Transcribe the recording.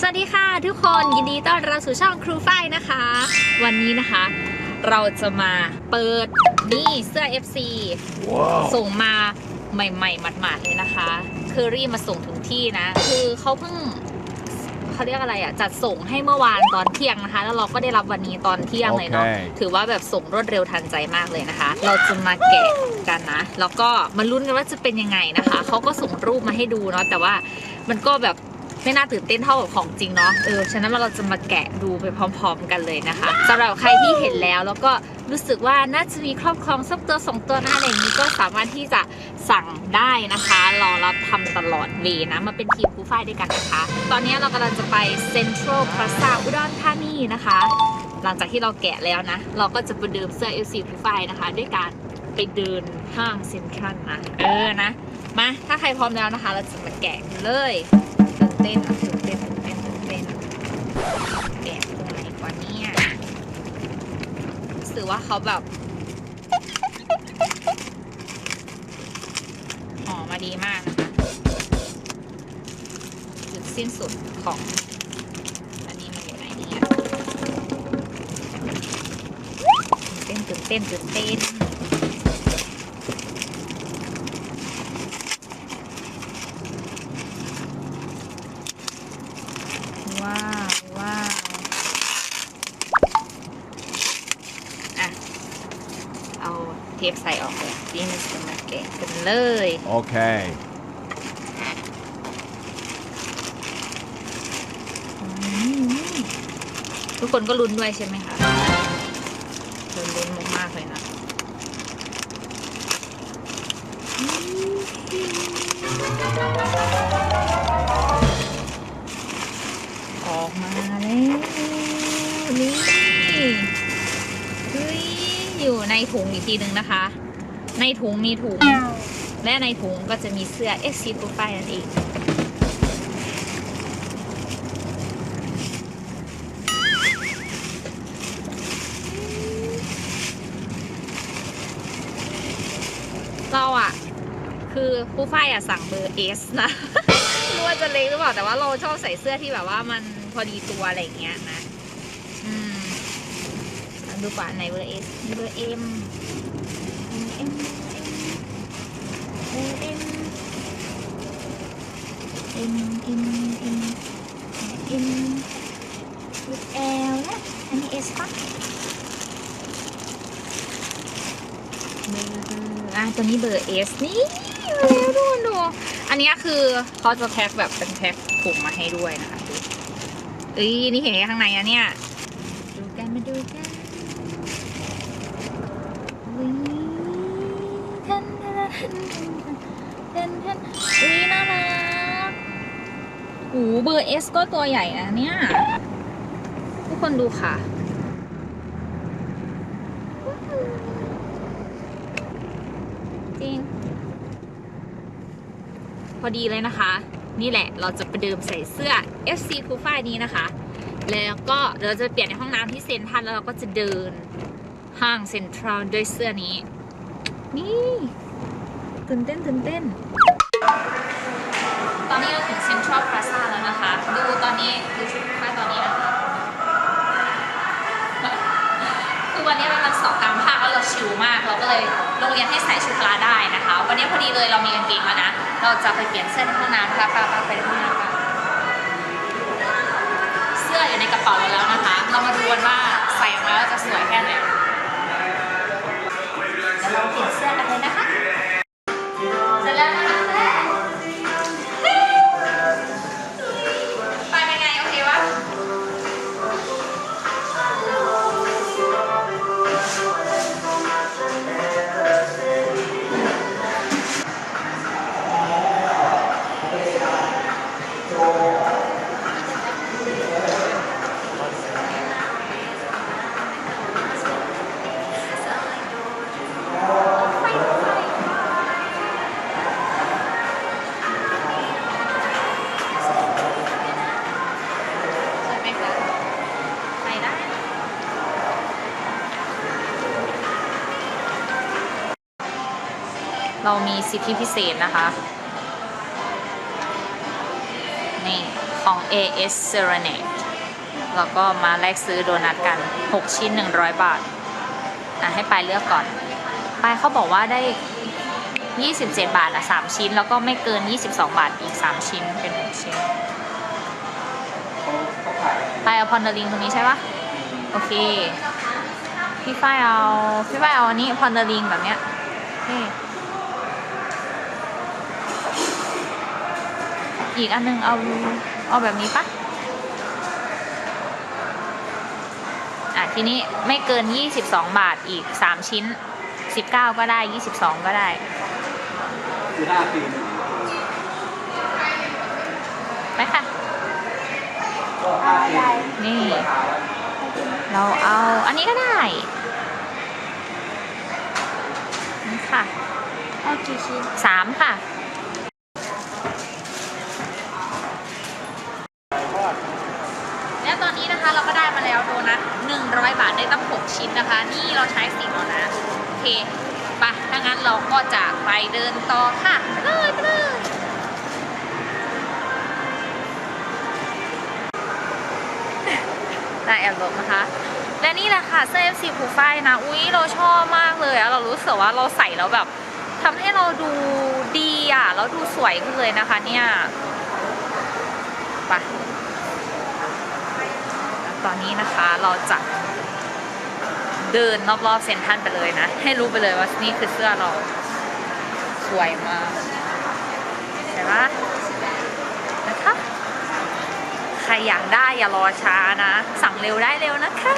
สวัสดีค่ะทุกคนยินดีต้อนรับสู่ช่องครูฝ้ายนะคะ วันนี้นะคะ เราจะมาเปิดนี่เสื้อ FC ส่งมาใหม่ ๆ หมาดๆเลยนะคะเคอรี่มาส่งถึงที่นะ คือเขาเพิ่งเขาเรียกอะไรอะ จัดส่งให้เมื่อวานตอนเที่ยงนะคะ แล้วเราก็ได้รับวันนี้ตอนเที่ยงเลยเนาะโอเคถือว่าแบบส่งรวดเร็วทันใจมากเลยนะคะ เราจะมาแกะกันนะ แล้วก็มาลุ้นกันว่าจะเป็นยังไงนะคะ เขาก็ส่งรูปมาให้ดูเนาะ แต่ว่ามันก็แบบ ไม่น่าตื่นเต้นเท่ากับของจริงเนาะเออฉะนั้นเราจะมาแกะดูไปพร้อม ๆ กันเลยนะคะสำหรับใครที่เห็นแล้วแล้วก็รู้สึกว่าน่าจะมีครอบครองสักตัวสองตัวหน้าอะไรอย่างนี้ก็สามารถที่จะสั่งได้นะคะรอรับทำตลอดเวย์นะมาเป็นทีมผู้ฝ้ายด้วยกันนะคะ ตอนนี้เรากำลังจะไปเซ็นทรัลพลาซาอุดรธานีนะคะ หลังจากที่เราแกะแล้วนะ เราก็จะไปดื่มเสื้อเอลซีผู้ฝ้ายนะคะ ด้วยการไปเดินห้างเซ็นทรัลนะเออนะมาถ้าใครพร้อมแล้วนะคะ เราจะมาแกะเลย เต้นตื่นเต้นตื่นเต้นตื่นเต้นแกะตรงไหนกว่านี้รู้สึกว่าเขาแบบหอมาดีมากนะคะจุดสิ้นสุดของอันนี้มันอยู่ไหนเนี่ยตื่นเต้นตื่นเต้นตื่นเต้น ว้าวว้าวอะ เอาเทปใส่ออกเลยนี่มันจะมาแกะกันเลย Okay. อืมทุกคนก็ลุ้นด้วยใช่ไหมคะลุ้นลุ้นมากๆเลยนะอ ถุงอีกทีหนึ่งนะคะ ในถุงมีถุง และในถุงก็จะมีเสื้อ SC Profile นั่นเองเราอะคือผู้ฝ้ายอะสั่งเบอร์เอสนะไม่รู้ว่าจะเล็กหรือเปล่า แต่ว่าเราชอบใส่เสื้อที่แบบว่ามันพอดีตัวอะไรอย่างเงี้ยนะ อืมเอาดูก่อนไหนเบอร์เอสเบอร์เตัวนี้เบอร์เอสนี่แล้วดูดูอันนี้คือเขาจะแพ็คแบบเป็นแพ็คถุงมาให้ด้วยนะคะดูเอ้ยนี่เห็นข้างในอะเนี่ยดูกันมาดูกันวิทันทันทันทันวิน่ารักโอ้เบอร์เอสก็ตัวใหญ่นะเนี่ยทุกคนดูค่ะ จริง พอดีเลยนะคะ นี่แหละเราจะประเดิมใส่เสื้อ FC คูฟ้านี้นะคะ แล้วก็เราจะเปลี่ยนในห้องน้ำที่เซ็นทรัลแล้วเราก็จะเดินห้างเซ็นทรัลด้วยเสื้อนี้ นี่ตื่นเต้นตื่นเต้น ตอนนี้เราถึงเซ็นทรัลพลาซ่าแล้วนะคะ ดูตอนนี้ดู คแล้วเราชิลมาก เราก็เลยโรงเรียนให้ใส่ชุดพละได้นะคะ วันนี้พอดีเลยเรามีกางเกงมานะ เราจะไปเปลี่ยนเสื้อในห้องน้ำนะคะไปไปไปในห้องน้ำกันเสื้ออยู่ในกระเป๋าเราแล้วนะคะ เรามาดูกันว่าใส่ออกมาแล้วจะสวยแค่ไหน เรามีสิทธิพิเศษนะคะ นี่ ของ AS Serenade แล้วก็มาแลกซื้อโดนัทกัน 6 ชิ้น 100 บาท อะ ให้ไปเลือกก่อน ไปเขาบอกว่าได้ 27 บาทอะ 3 ชิ้น แล้วก็ไม่เกิน 22 บาทอีก 3 ชิ้นเป็น 6 ชิ้น ไปเอาพอนเดอริงตรงนี้ใช่ปะโอเค พี่ฝ้ายเอา พี่ฝ้ายเอาอันนี้พอนเดอริงแบบเนี้ยโอเคอีกอันหนึงเอาเอาแบบนี้ปะอะทีนี้ไม่เกิน 22 บาทอีก 3 ชิ้น 19 ก็ได้ 22 ก็ได้ คือห้าปีหนึ่งไปค่ะ ก็ห้าปีนี่ เราเอาอันนี้ก็ได้นี่ค่ะ เอากี่ชิ้นสามค่ะ แล้วตอนนี้นะคะเราก็ได้มาแล้วโดนัท100 บาทได้ตั้ง 6 ชิ้นนะคะ นี่เราใช้สิบแล้วนะ โอ เคไปถ้างั้นเราก็จะไปเดินต่อค่ะไปเลยไปเลยน่าแอบลบนะคะ และนี่แหละค่ะเสื้อ FC ผูกฝ้ายนะ อุ๊ยเราชอบมากเลยอะเรารู้สึกว่าเราใส่แล้วแบบทำให้เราดูดีอะแล้วดูสวยขึ้นเลยนะคะเนี่ยไปตอนนี้นะคะเราจะ เดินรอบๆเซ็นทรัลไปเลยนะ ให้รู้ไปเลยว่านี่คือเสื้อเรา สวยมากใช่ปะนะคะใครอยากได้อย่ารอช้านะ สั่งเร็วได้เร็วนะคะ